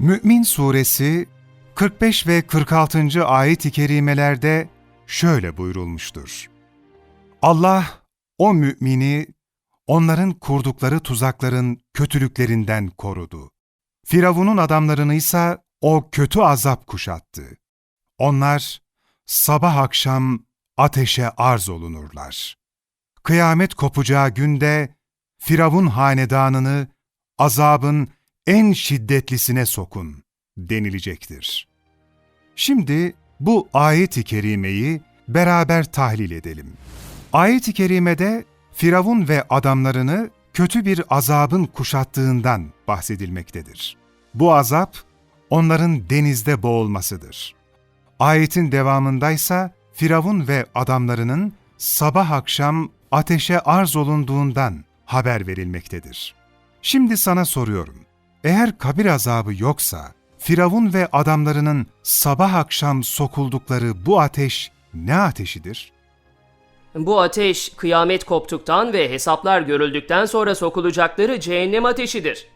Mü'min Suresi 45 ve 46. ayet-i kerimelerde şöyle buyurulmuştur. Allah o mümini onların kurdukları tuzakların kötülüklerinden korudu. Firavun'un adamlarını ise o kötü azap kuşattı. Onlar sabah akşam ateşe arz olunurlar. Kıyamet kopacağı günde Firavun hanedanını azabın en şiddetlisine sokun denilecektir. Şimdi bu ayet-i kerimeyi beraber tahlil edelim. Ayet-i kerimede Firavun ve adamlarını kötü bir azabın kuşattığından bahsedilmektedir. Bu azap onların denizde boğulmasıdır. Ayetin devamındaysa Firavun ve adamlarının sabah akşam ateşe arz olunduğundan haber verilmektedir. Şimdi sana soruyorum. Eğer kabir azabı yoksa, Firavun ve adamlarının sabah akşam sokuldukları bu ateş ne ateşidir? Bu ateş kıyamet koptuktan ve hesaplar görüldükten sonra sokulacakları cehennem ateşidir.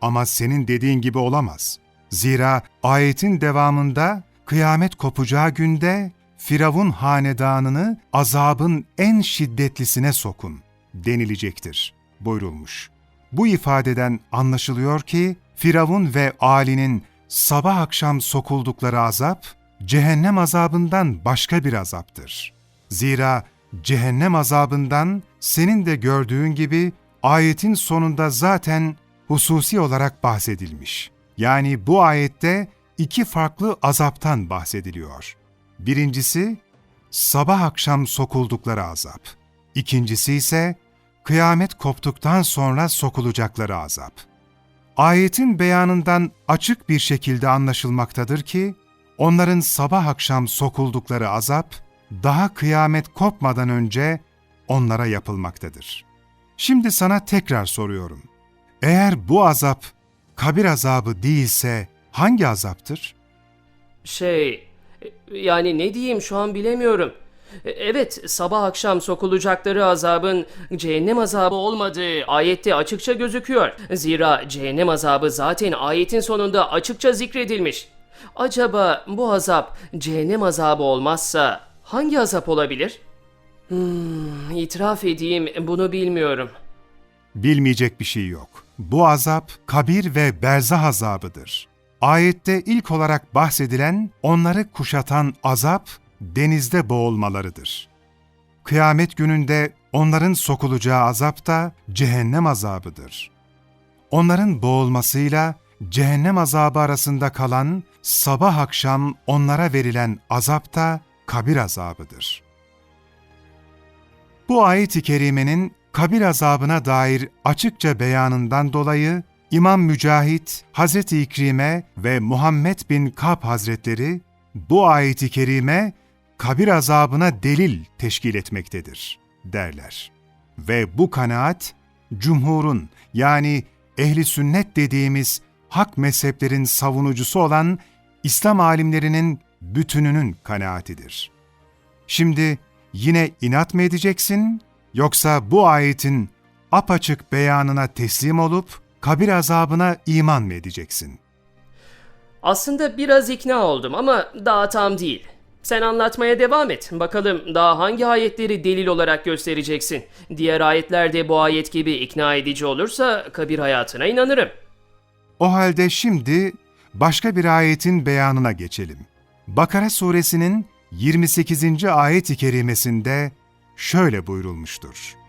Ama senin dediğin gibi olamaz. Zira ayetin devamında kıyamet kopacağı günde Firavun hanedanını azabın en şiddetlisine sokun denilecektir buyurulmuş. Bu ifadeden anlaşılıyor ki Firavun ve Ali'nin sabah akşam sokuldukları azap, cehennem azabından başka bir azaptır. Zira cehennem azabından senin de gördüğün gibi ayetin sonunda zaten hususi olarak bahsedilmiş. Yani bu ayette iki farklı azaptan bahsediliyor. Birincisi, sabah akşam sokuldukları azap. İkincisi ise kıyamet koptuktan sonra sokulacakları azap. Ayetin beyanından açık bir şekilde anlaşılmaktadır ki, onların sabah akşam sokuldukları azap, daha kıyamet kopmadan önce onlara yapılmaktadır. Şimdi sana tekrar soruyorum. Eğer bu azap kabir azabı değilse hangi azaptır? Şey, yani ne diyeyim şu an bilemiyorum. Evet, sabah akşam sokulacakları azabın cehennem azabı olmadığı ayette açıkça gözüküyor. Zira cehennem azabı zaten ayetin sonunda açıkça zikredilmiş. Acaba bu azap cehennem azabı olmazsa hangi azap olabilir? Hmm, itiraf edeyim bunu bilmiyorum. Bilmeyecek bir şey yok. Bu azap kabir ve berzah azabıdır. Ayette ilk olarak bahsedilen onları kuşatan azap denizde boğulmalarıdır. Kıyamet gününde onların sokulacağı azap da cehennem azabıdır. Onların boğulmasıyla cehennem azabı arasında kalan sabah akşam onlara verilen azap da kabir azabıdır. Bu ayet-i kerimenin kabir azabına dair açıkça beyanından dolayı İmam Mücahit, Hazreti İkrime ve Muhammed bin Kab Hazretleri bu ayeti kerime kabir azabına delil teşkil etmektedir derler. Ve bu kanaat cumhurun yani ehli sünnet dediğimiz hak mezheplerin savunucusu olan İslam alimlerinin bütününün kanaatidir. Şimdi yine inat mı edeceksin yoksa bu ayetin apaçık beyanına teslim olup kabir azabına iman mı edeceksin? Aslında biraz ikna oldum ama daha tam değil. Sen anlatmaya devam et. Bakalım daha hangi ayetleri delil olarak göstereceksin. Diğer ayetlerde bu ayet gibi ikna edici olursa kabir hayatına inanırım. O halde şimdi başka bir ayetin beyanına geçelim. Bakara suresinin 28. ayet-i kerimesinde şöyle buyurulmuştur.